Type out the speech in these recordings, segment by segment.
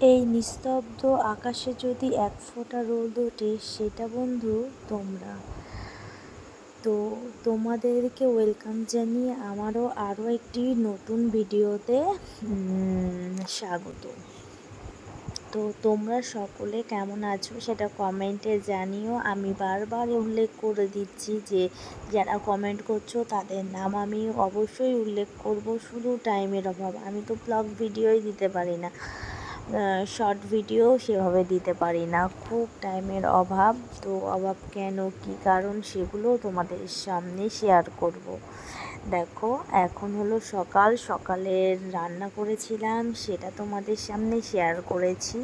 এই নিস্তব্ধ আকাশে যদি এক ফোঁটা রোদ ওঠে, সেটা বন্ধু তোমরা। তো তোমাদেরকে ওয়েলকাম জানিয়ে আমারও আরও একটি নতুন ভিডিওতে স্বাগত। তো তোমরা সকলে কেমন আছো সেটা কমেন্টে জানিও। আমি বারবার উল্লেখ করে দিচ্ছি যে, যারা কমেন্ট করছ তাদের নাম আমি অবশ্যই উল্লেখ করব। শুধু টাইমের অভাব। আমি তো ব্লগ ভিডিওই দিতে পারি না। শর্ট ভিডিও সেভাবে দিতে পারি না। খুব টাইমের অভাব, তো অভাব কেন, কি কারণ সেগুলো তোমাদের সামনে শেয়ার করব। দেখো, এখন হলো সকাল সকালের রান্না করেছিলাম, সেটা তোমাদের সামনে শেয়ার করেছি।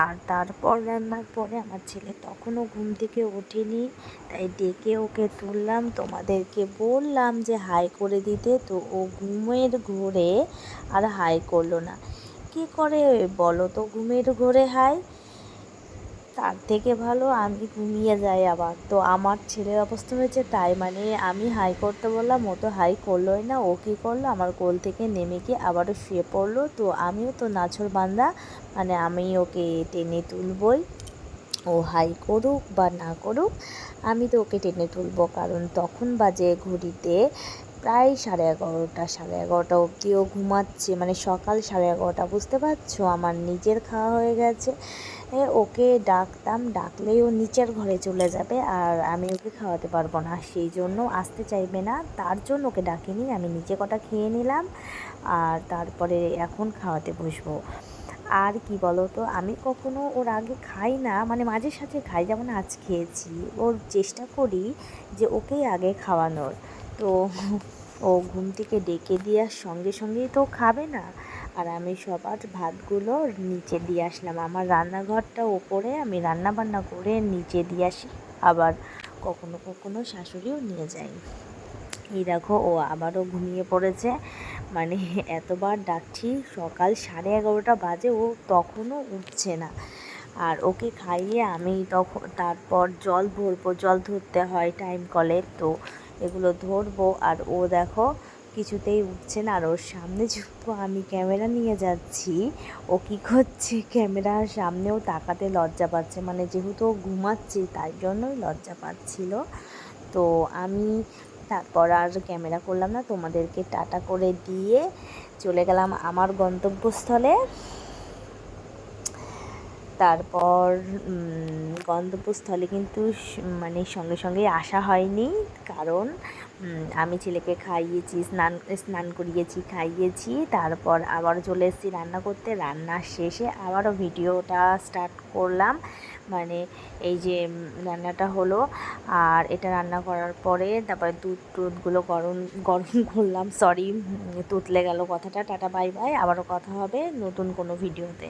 আর তারপর রান্নার পরে আমার ছেলে তখনও ঘুম থেকে ওঠেনি, তাই ডেকে ওকে তুললাম, তোমাদেরকে বললাম যে হাই করে দিতে, তো ও ঘুমের ঘোরে আর হাই করল না। কী করে বলো তো? ঘুমের ঘোরে হাই তার থেকে ভালো আমি ঘুমিয়ে যাই আবার। তো আমার ছেলের অবস্থা হয়েছে তাই মানে আমি হাই করতে বললাম, ও তো হাই করলোই না। ও কী করল? আমার কোল থেকে নেমে গিয়ে আবারও শুয়ে পড়ল। তো আমিও তো নাছর বান্দা মানে আমি ওকে টেনে তুলবই। ও হাই করুক বা না করুক, আমি তো ওকে টেনে তুলবো। কারণ তখন বাজে ঘড়িতে প্রায় সাড়ে এগারোটা সাড়ে এগারোটা অবধিও ঘুমাচ্ছে। মানে সকাল সাড়ে এগারোটা, বুঝতে পারছ? আমার নিজের খাওয়া হয়ে গেছে। ওকে ডাকতাম, ডাকলেই ও নিচের ঘরে চলে যাবে আর আমি ওকে খাওয়াতে পারব না। সেই জন্য আসতে চাইবে না। তার জন্য ওকে ডাকিনি। আমি নিচে কটা খেয়ে নিলাম আর তারপরে এখন খাওয়াতে বসবো। আর কি বলো তো আমি কখনো ওর আগে খাই না। মানে মাঝে সাঝে খাই। যেমন আজ খেয়েছি। ওর চেষ্টা করি যে ওকেই আগে খাওয়ানোর। তো ও ঘুম থেকে ডেকে দেওয়ার সঙ্গে সঙ্গেই তো খাবে না। আর আমি সবার ভাতগুলো নিচে দিয়ে আসলাম। আমার রান্নাঘরটা ওপরে আমি রান্না বান্না করে নিচে দিয়ে আসি। আবার কখনো কখনো শাশুড়িও নিয়ে যাই। এই দেখো ও আবারও ঘুমিয়ে পড়েছে। মানে এতবার ডাকছি, সকাল সাড়ে এগারোটা বাজে, ও তখনও উঠছে না। আর ওকে খাইয়ে আমি তখন তারপর জল ভরবো, জল ধরতে হয় টাইম কলে তো এগুলো ধরবো আর ও দেখো কিছুতেই উঠছে না আর ওর সামনে যেহেতু আমি ক্যামেরা নিয়ে যাচ্ছি, ও কী করছে? ক্যামেরার সামনেও তাকাতে লজ্জা পাচ্ছে। মানে যেহেতু ও ঘুমাচ্ছে, তাই জন্যই লজ্জা পাচ্ছিল। তো আমি তারপর আর ক্যামেরা করলাম না, তোমাদেরকে টাটা করে দিয়ে চলে গেলাম আমার গন্তব্যস্থলে। তারপর গন্তব্যস্থলে কিন্তু মানে সঙ্গে সঙ্গে আসা হয়নি। কারণ আমি ছেলেকে খাইয়েছি, স্নান স্নান করিয়েছি, খাইয়েছি। তারপর আবার চলে এসেছি রান্না করতে। রান্নার শেষে আবারও ভিডিওটা স্টার্ট করলাম। মানে এই যে রান্নাটা হলো। আর এটা রান্না করার পরে তারপরে দুধ টুধগুলো গরম গরম করলাম। সরি তুতলে গেল কথাটা। Tata, bye bye. আবারও কথা হবে নতুন কোনো ভিডিওতে।